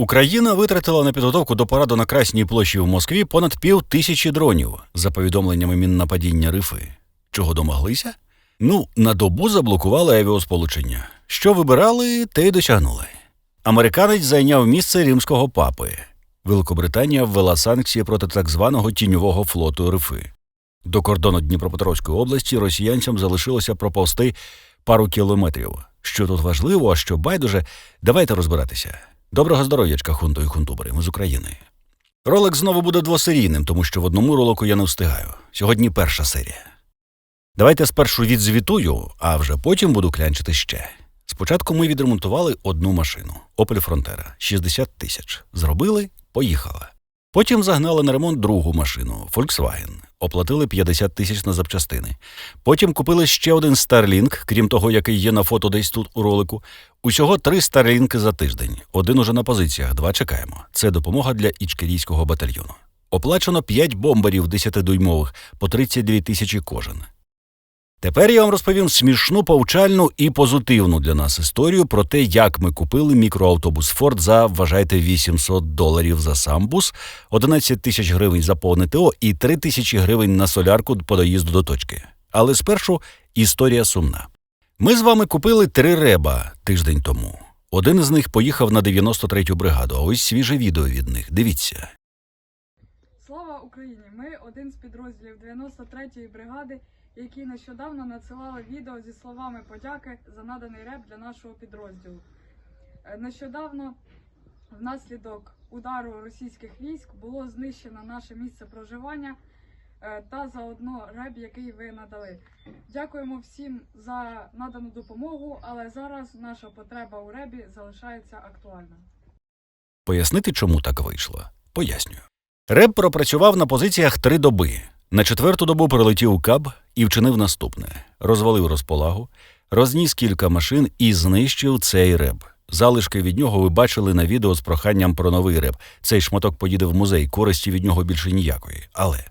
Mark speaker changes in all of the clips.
Speaker 1: Україна витратила на підготовку до параду на Красній площі в Москві понад пів тисячі дронів за повідомленнями Міннападіння Рифи. Чого домоглися? Ну, на добу заблокували авіасполучення. Що вибирали, те й досягнули. Американець зайняв місце римського папи. Великобританія ввела санкції проти так званого тіньового флоту Рифи. До кордону Дніпропетровської області росіянцям залишилося проповсти пару кілометрів. Що тут важливо, а що байдуже, давайте розбиратися. Доброго здоров'ячка, хунто і хунтубери, ми з України. Ролик знову буде двосерійним, тому що в одному ролику я не встигаю. Сьогодні перша серія. Давайте спершу відзвітую, а вже потім буду клянчити ще. Спочатку ми відремонтували одну машину Opel Frontera 60 тисяч. Зробили, поїхала. Потім загнали на ремонт другу машину Volkswagen. Оплатили 50 тисяч на запчастини. Потім купили ще один Starlink, крім того, який є на фото десь тут у ролику. Усього три Старлінки за тиждень. Один уже на позиціях, два чекаємо. Це допомога для ічкерійського батальйону. Оплачено 5 бомберів 10-дюймових по 32 тисячі кожен. Тепер я вам розповім смішну, повчальну і позитивну для нас історію про те, як ми купили мікроавтобус Ford за, вважайте, 800 доларів за сам бус, 11 тисяч гривень за повне ТО і 3 тисячі гривень на солярку по доїзду до точки. Але спершу історія сумна. Ми з вами купили три реба тиждень тому. Один з них поїхав на 93-ю бригаду, а ось свіже відео від них. Дивіться.
Speaker 2: Слава Україні! Ми один з підрозділів 93-ї бригади, які нещодавно надсилали відео зі словами подяки за наданий реп для нашого підрозділу. Е, Нещодавно, внаслідок удару російських військ, було знищено наше місце проживання е, та заодно реп, який ви надали. Дякуємо всім за надану допомогу, але зараз наша потреба у ребі залишається актуальною.
Speaker 1: Пояснити, чому так вийшло? Пояснюю. Реб пропрацював на позиціях три доби. На четверту добу прилетів каб і вчинив наступне: розвалив розполагу, розніс кілька машин і знищив цей реб. Залишки від нього ви бачили на відео з проханням про новий реб. Цей шматок поїде в музей, користі від нього більше ніякої. Але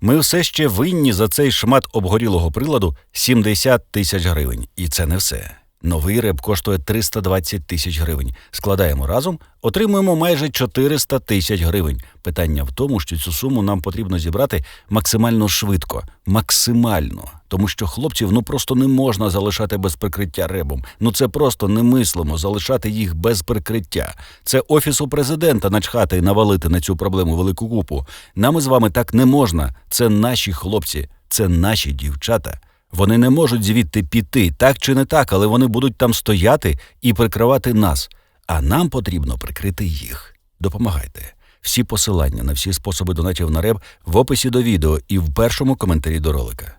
Speaker 1: ми все ще винні за цей шмат обгорілого приладу 70 тисяч гривень. І це не все. Новий реб коштує 320 тисяч гривень. Складаємо разом, отримуємо майже 400 тисяч гривень. Питання в тому, що цю суму нам потрібно зібрати максимально швидко, максимально. Тому що хлопців ну просто не можна залишати без прикриття ребом. Ну це просто немислимо залишати їх без прикриття. Це офісу президента начхати і навалити на цю проблему велику купу. Нам із вами так не можна. Це наші хлопці, це наші дівчата. Вони не можуть звідти піти, так чи не так, але вони будуть там стояти і прикривати нас. А нам потрібно прикрити їх. Допомагайте. Всі посилання на всі способи донатів на реб в описі до відео і в першому коментарі до ролика.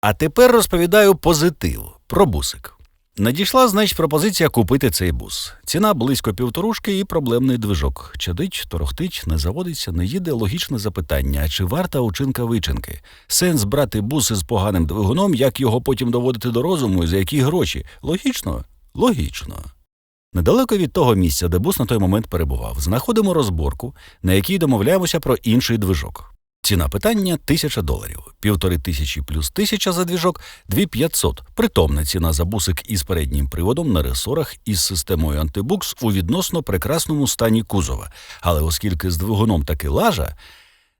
Speaker 1: А тепер розповідаю позитив про бусик. Надійшла, значить, пропозиція купити цей бус. Ціна близько півторушки і проблемний движок. Чадить, торохтить, не заводиться, не їде. Логічне запитання: чи варта учинка вичинки? Сенс брати бус із поганим двигуном, як його потім доводити до розуму і за які гроші? Логічно? Логічно. Недалеко від того місця, де бус на той момент перебував, знаходимо розборку, на якій домовляємося про інший движок. Ціна питання тисяча доларів, півтори тисячі плюс тисяча за двіжок, дві п'ятсот. Притомна ціна за бусик із переднім приводом на ресорах із системою антибукс у відносно прекрасному стані кузова. Але оскільки з двигуном таки лажа,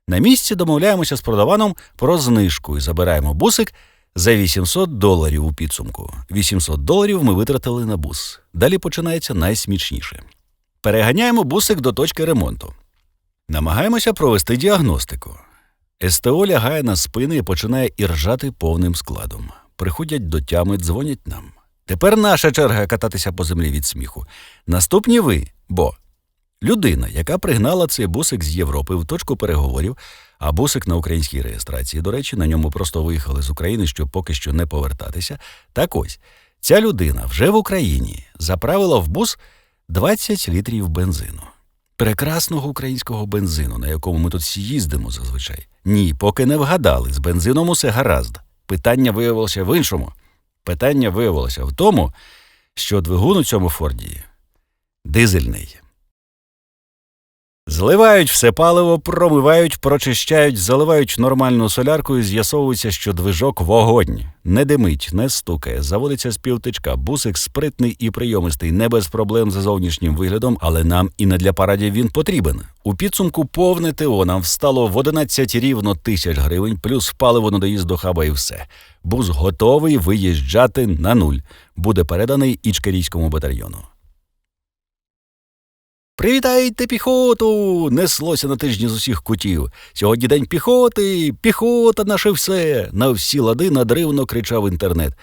Speaker 1: на місці домовляємося з продаваном про знижку і забираємо бусик за 800 доларів у підсумку. 800 доларів ми витратили на бус. Далі починається найсмічніше. Переганяємо бусик до точки ремонту. Намагаємося провести діагностику. СТО лягає на спини і починає іржати повним складом. Приходять до тями, дзвонять нам. Тепер наша черга кататися по землі від сміху. Наступні ви, бо людина, яка пригнала цей бусик з Європи в точку переговорів, а бусик на українській реєстрації, до речі, на ньому просто виїхали з України, щоб поки що не повертатися. Так ось, ця людина вже в Україні заправила в бус 20 літрів бензину. Прекрасного українського бензину, на якому ми тут всі їздимо зазвичай. Ні, поки не вгадали, з бензином усе гаразд. Питання виявилося в іншому. Питання виявилося в тому, що двигун у цьому Форді дизельний. Зливають все паливо, промивають, прочищають, заливають нормальну солярку і з'ясовується, що движок вогонь. Не димить, не стукає, заводиться з півтичка, бусик спритний і прийомистий, не без проблем за зовнішнім виглядом, але нам і не для парадів він потрібен. У підсумку повне ТО нам встало в 11 рівно тисяч гривень, плюс паливо на доїзд до хаба і все. Бус готовий виїжджати на нуль. Буде переданий Ічкерійському батальйону. Привітайте піхоту! Неслося на тижні з усіх кутів. Сьогодні день піхоти, піхота наше все. На всі лади надривно кричав інтернет.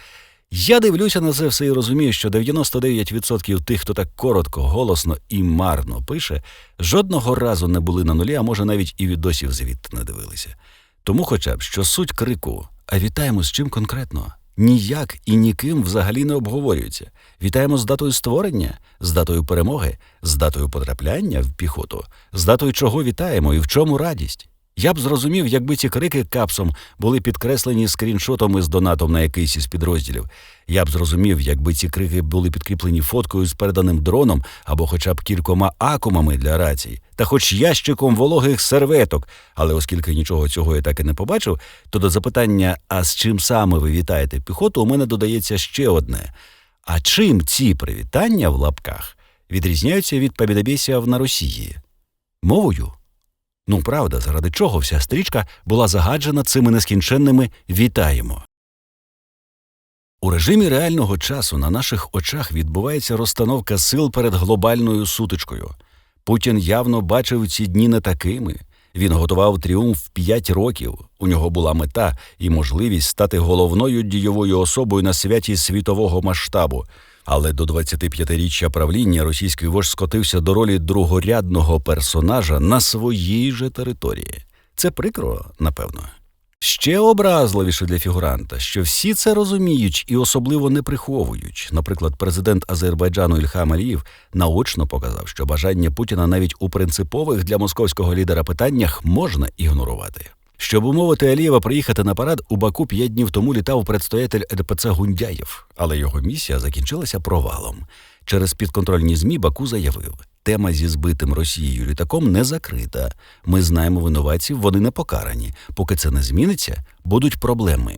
Speaker 1: Я дивлюся на це все і розумію, що 99% тих, хто так коротко, голосно і марно пише, жодного разу не були на нулі, а може навіть і відосів звідти не дивилися. Тому хоча б що суть крику, а вітаємо з чим конкретно? Ніяк і ніким взагалі не обговорюється. Вітаємо з датою створення, з датою перемоги, з датою потрапляння в піхоту, з датою чого вітаємо і в чому радість. Я б зрозумів, якби ці крики капсом були підкреслені скріншотом із донатом на якийсь із підрозділів. Я б зрозумів, якби ці крики були підкріплені фоткою з переданим дроном або хоча б кількома акумами для рацій, та хоч ящиком вологих серветок. Але оскільки нічого цього я так і не побачив, то до запитання, а з чим саме ви вітаєте піхоту, у мене додається ще одне. А чим ці привітання в лапках відрізняються від побідобєсів на Росії? Мовою? Ну, правда, заради чого вся стрічка була загаджена цими нескінченними вітаємо. У режимі реального часу на наших очах відбувається розстановка сил перед глобальною сутичкою. Путін явно бачив ці дні не такими. Він готував тріумф п'ять років. У нього була мета і можливість стати головною дієвою особою на святі світового масштабу. Але до 25-річчя правління російський вождь скотився до ролі другорядного персонажа на своїй же території. Це прикро, напевно. Ще образливіше для фігуранта, що всі це розуміють і особливо не приховують. Наприклад, президент Азербайджану Ільхам Аліїв наочно показав, що бажання Путіна навіть у принципових для московського лідера питаннях можна ігнорувати. Щоб умовити Алієва приїхати на парад, у Баку п'ять днів тому літав предстоятель РПЦ Гундяєв, але його місія закінчилася провалом. Через підконтрольні ЗМІ Баку заявив: тема зі збитим Росією літаком не закрита. Ми знаємо винуватців, вони не покарані. Поки це не зміниться, будуть проблеми.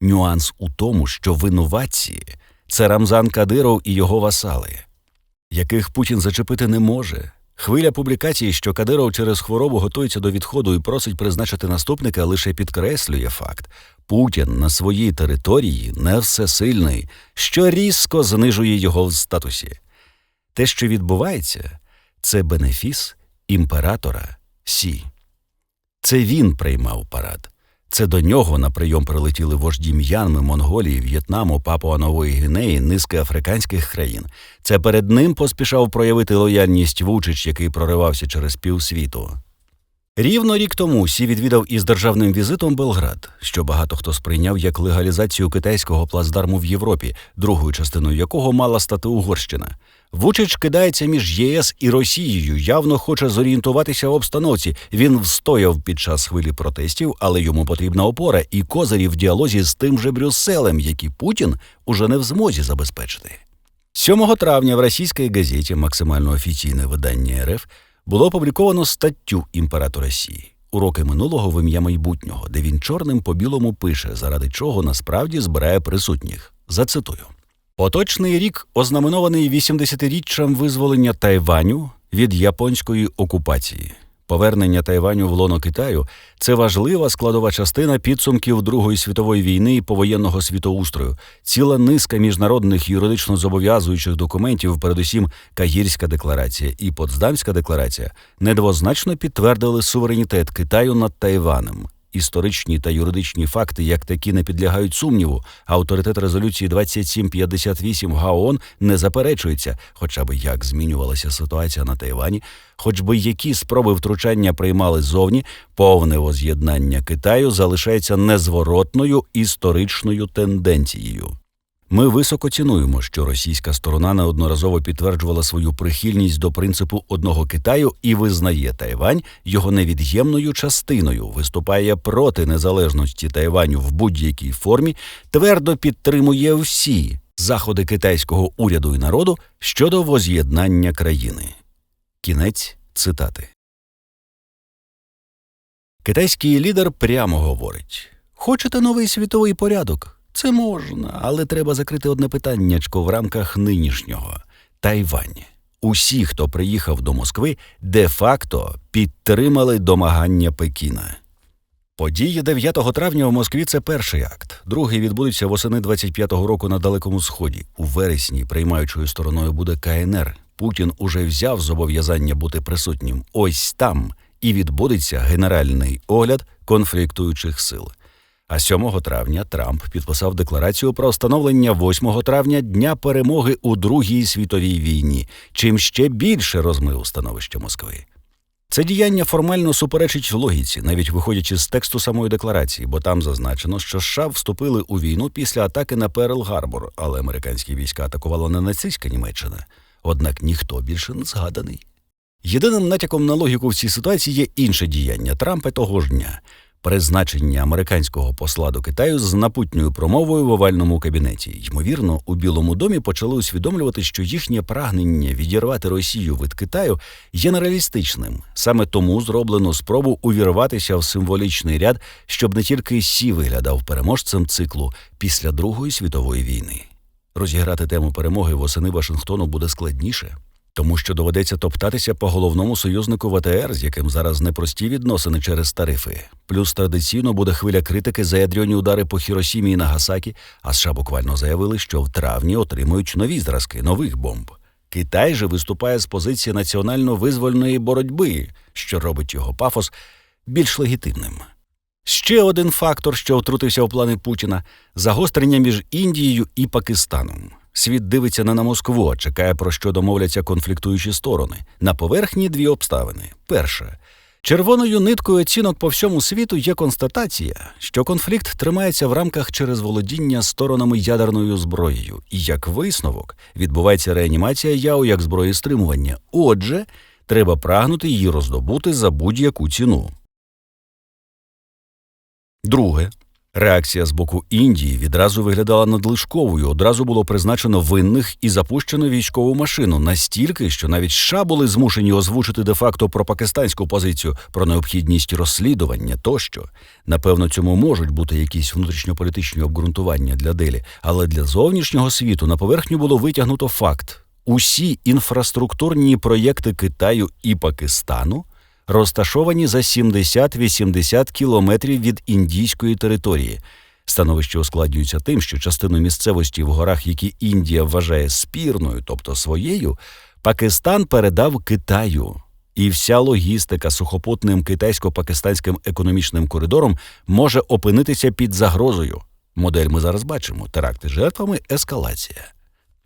Speaker 1: Нюанс у тому, що винуватці це Рамзан Кадиров і його васали, яких Путін зачепити не може. Хвиля публікацій, що Кадиров через хворобу готується до відходу і просить призначити наступника, лише підкреслює факт: Путін на своїй території не всесильний, що різко знижує його в статусі. Те, що відбувається, це бенефіс імператора Сі. Це він приймав парад. Це до нього на прийом прилетіли вожді М'янми, Монголії, В'єтнаму, Папуа Нової Гвінеї, низки африканських країн. Це перед ним поспішав проявити лояльність Вучич, який проривався через півсвіту. Рівно рік тому Сі відвідав із державним візитом Белград, що багато хто сприйняв як легалізацію китайського плацдарму в Європі, другою частиною якого мала стати Угорщина. Вучич кидається між ЄС і Росією, явно хоче зорієнтуватися в обстановці. Він встояв під час хвилі протестів, але йому потрібна опора і козирі в діалозі з тим же Брюсселем, які Путін уже не в змозі забезпечити. 7 травня в російській газеті, максимально офіційне видання РФ, було опубліковано статтю імператора Сі Уроки минулого в ім'я майбутнього, де він чорним по білому пише, заради чого насправді збирає присутніх. Зацитую. Поточний рік ознаменований 80-річчям визволення Тайваню від японської окупації. Повернення Тайваню в лоно Китаю це важлива складова частина підсумків Другої світової війни і повоєнного світоустрою, ціла низка міжнародних юридично зобов'язуючих документів, передусім Кагірська декларація і Потсдамська декларація, недвозначно підтвердили суверенітет Китаю над Тайванем. Історичні та юридичні факти, як такі, не підлягають сумніву. Авторитет резолюції 2758 ГАОН не заперечується, хоча би як змінювалася ситуація на Тайвані, хоч би які спроби втручання приймали зовні, повне воз'єднання Китаю залишається незворотною історичною тенденцією. Ми високо цінуємо, що російська сторона неодноразово підтверджувала свою прихильність до принципу одного Китаю і визнає Тайвань його невід'ємною частиною, виступає проти незалежності Тайваню в будь-якій формі, твердо підтримує всі заходи китайського уряду і народу щодо воз'єднання країни. Кінець цитати. Китайський лідер прямо говорить: хочете новий світовий порядок? Це можна, але треба закрити одне питаннячко в рамках нинішнього Тайвань. Усі, хто приїхав до Москви, де-факто підтримали домагання Пекіна. Події 9 травня в Москві це перший акт. Другий відбудеться восени 25-го року на Далекому Сході. У вересні приймаючою стороною буде КНР. Путін уже взяв зобов'язання бути присутнім ось там, і відбудеться генеральний огляд конфліктуючих сил. А 7 травня Трамп підписав декларацію про встановлення 8 травня Дня перемоги у Другій світовій війні, чим ще більше розмив становище Москви. Це діяння формально суперечить логіці, навіть виходячи з тексту самої декларації, бо там зазначено, що США вступили у війну після атаки на Перл Гарбор, але американські війська атакувала не нацистська Німеччина. Однак ніхто більше не згаданий. Єдиним натяком на логіку в цій ситуації є інше діяння Трампа того ж дня призначення американського посла до Китаю з напутньою промовою в овальному кабінеті. Ймовірно, у Білому домі почали усвідомлювати, що їхнє прагнення відірвати Росію від Китаю є нереалістичним. Саме тому зроблено спробу увірватися в символічний ряд, щоб не тільки Сі виглядав переможцем циклу після Другої світової війни. Розіграти тему перемоги восени Вашингтону буде складніше. Тому що доведеться топтатися по головному союзнику ВТР, з яким зараз непрості відносини через тарифи. Плюс традиційно буде хвиля критики за ядрені удари по Хіросімі і Нагасакі, а США буквально заявили, що в травні отримують нові зразки нових бомб. Китай же виступає з позиції національно-визвольної боротьби, що робить його пафос більш легітимним. Ще один фактор, що втрутився в плани Путіна загострення між Індією і Пакистаном. Світ дивиться не на Москву, а чекає, про що домовляться конфліктуючі сторони. На поверхні дві обставини. Перша. Червоною ниткою оцінок по всьому світу є констатація, що конфлікт тримається в рамках через володіння сторонами ядерною зброєю, і як висновок відбувається реанімація ЯО як зброї стримування. Отже, треба прагнути її роздобути за будь-яку ціну. Друге. Реакція з боку Індії відразу виглядала надлишковою. Одразу було призначено винних і запущено військову машину настільки, що навіть США були змушені озвучити де-факто про пакистанську позицію, про необхідність розслідування тощо. Напевно, цьому можуть бути якісь внутрішньополітичні обґрунтування для Делі, але для зовнішнього світу на поверхню було витягнуто факт: усі інфраструктурні проєкти Китаю і Пакистану розташовані за 70-80 кілометрів від індійської території. Становище ускладнюється тим, що частину місцевості в горах, які Індія вважає спірною, тобто своєю, Пакистан передав Китаю. І вся логістика сухопутним китайсько-пакистанським економічним коридором може опинитися під загрозою. Модель ми зараз бачимо: теракти жертвами, ескалація.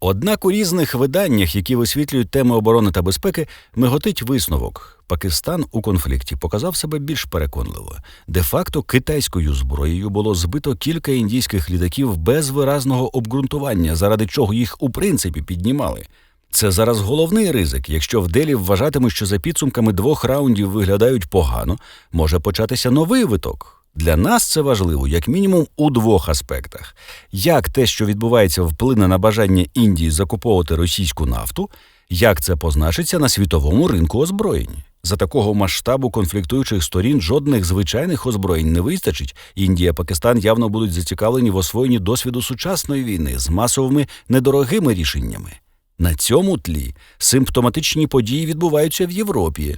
Speaker 1: Однак у різних виданнях, які висвітлюють теми оборони та безпеки, миготить висновок. Пакистан у конфлікті показав себе більш переконливо. Де-факто китайською зброєю було збито кілька індійських літаків без виразного обґрунтування, заради чого їх у принципі піднімали. Це зараз головний ризик. Якщо в Делі вважатимуть, що за підсумками двох раундів виглядають погано, може початися новий виток. Для нас це важливо, як мінімум, у двох аспектах: як те, що відбувається, вплине на бажання Індії закуповувати російську нафту, як це позначиться на світовому ринку озброєнь. За такого масштабу конфліктуючих сторін жодних звичайних озброєнь не вистачить. Індія Пакистан явно будуть зацікавлені в освоєнні досвіду сучасної війни з масовими недорогими рішеннями. На цьому тлі симптоматичні події відбуваються в Європі.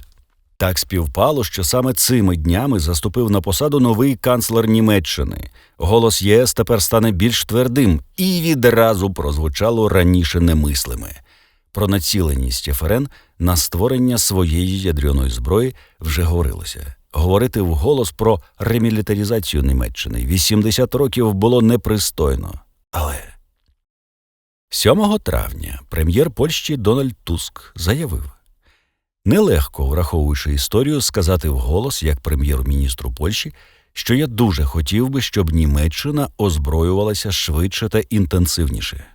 Speaker 1: Так співпало, що саме цими днями заступив на посаду новий канцлер Німеччини. Голос ЄС тепер стане більш твердим і відразу прозвучало раніше немислиме. Про націленість ФРН на створення своєї ядерної зброї вже говорилося. Говорити вголос про ремілітарізацію Німеччини 80 років було непристойно. Але 7 травня прем'єр Польщі Дональд Туск заявив. Нелегко, враховуючи історію, сказати вголос як прем'єр-міністру Польщі, що я дуже хотів би, щоб Німеччина озброювалася швидше та інтенсивніше.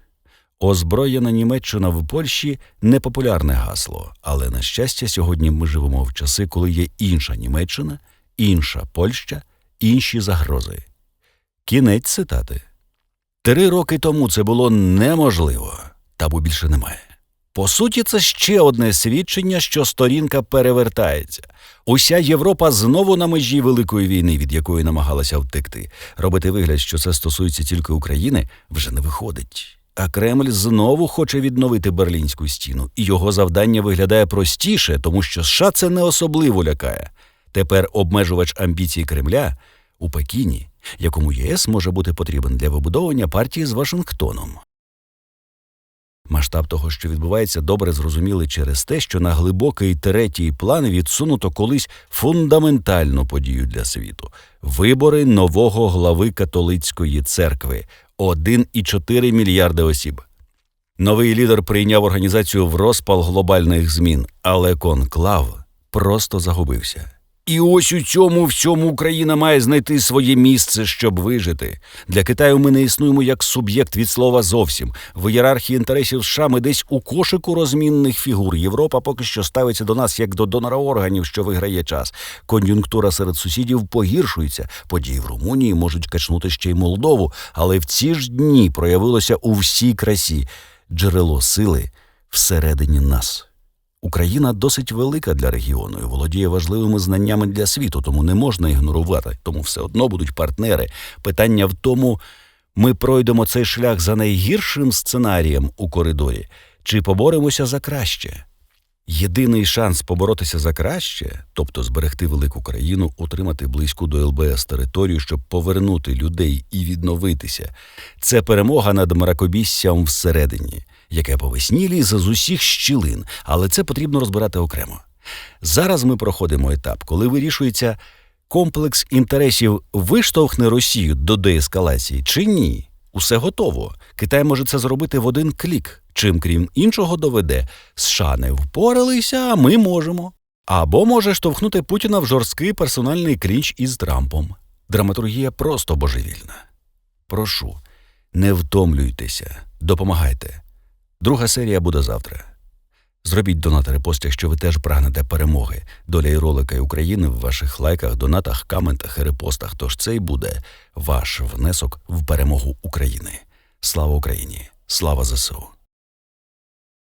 Speaker 1: Озброєна Німеччина в Польщі непопулярне гасло, але на щастя, сьогодні ми живемо в часи, коли є інша Німеччина, інша Польща, інші загрози. Кінець цитати. Три роки тому це було неможливо, табу більше немає. По суті, це ще одне свідчення, що сторінка перевертається. Уся Європа знову на межі великої війни, від якої намагалася втекти. Робити вигляд, що це стосується тільки України, вже не виходить. А Кремль знову хоче відновити берлінську стіну, і його завдання виглядає простіше, тому що США це не особливо лякає. Тепер обмежувач амбіцій Кремля у Пекіні, якому ЄС може бути потрібен для вибудовування партії з Вашингтоном. Масштаб того, що відбувається, добре зрозуміли через те, що на глибокий третій план відсунуто колись фундаментальну подію для світу вибори нового глави католицької церкви 1,4 мільярди осіб. Новий лідер прийняв організацію в розпал глобальних змін, але конклав просто загубився. І ось у цьому всьому Україна має знайти своє місце, щоб вижити. Для Китаю ми не існуємо як суб'єкт від слова зовсім. В ієрархії інтересів США ми десь у кошику розмінних фігур. Європа поки що ставиться до нас як до донора органів, що виграє час. Кон'юнктура серед сусідів погіршується. Події в Румунії можуть качнути ще й Молдову, але в ці ж дні проявилося у всій красі джерело сили всередині нас. Україна досить велика для регіону і володіє важливими знаннями для світу, тому не можна ігнорувати, тому все одно будуть партнери. Питання в тому, ми пройдемо цей шлях за найгіршим сценарієм у коридорі, чи поборемося за краще. Єдиний шанс поборотися за краще, тобто зберегти велику країну, отримати близьку до ЛБС територію, щоб повернути людей і відновитися, це перемога над мракобіссям всередині, яке по весні з усіх щілин, але це потрібно розбирати окремо. Зараз ми проходимо етап, коли вирішується комплекс інтересів виштовхне Росію до деескалації чи ні. Усе готово. Китай може це зробити в один клік. Чим крім іншого доведе, США не впоралися, а ми можемо. Або може штовхнути Путіна в жорсткий персональний клінч із Трампом. Драматургія просто божевільна. Прошу, не втомлюйтеся, допомагайте. Друга серія буде завтра. Зробіть донат репост, якщо ви теж прагнете перемоги. Доля і ролика і України в ваших лайках, донатах, коментах і репостах. Тож це й буде ваш внесок в перемогу України. Слава Україні! Слава ЗСУ!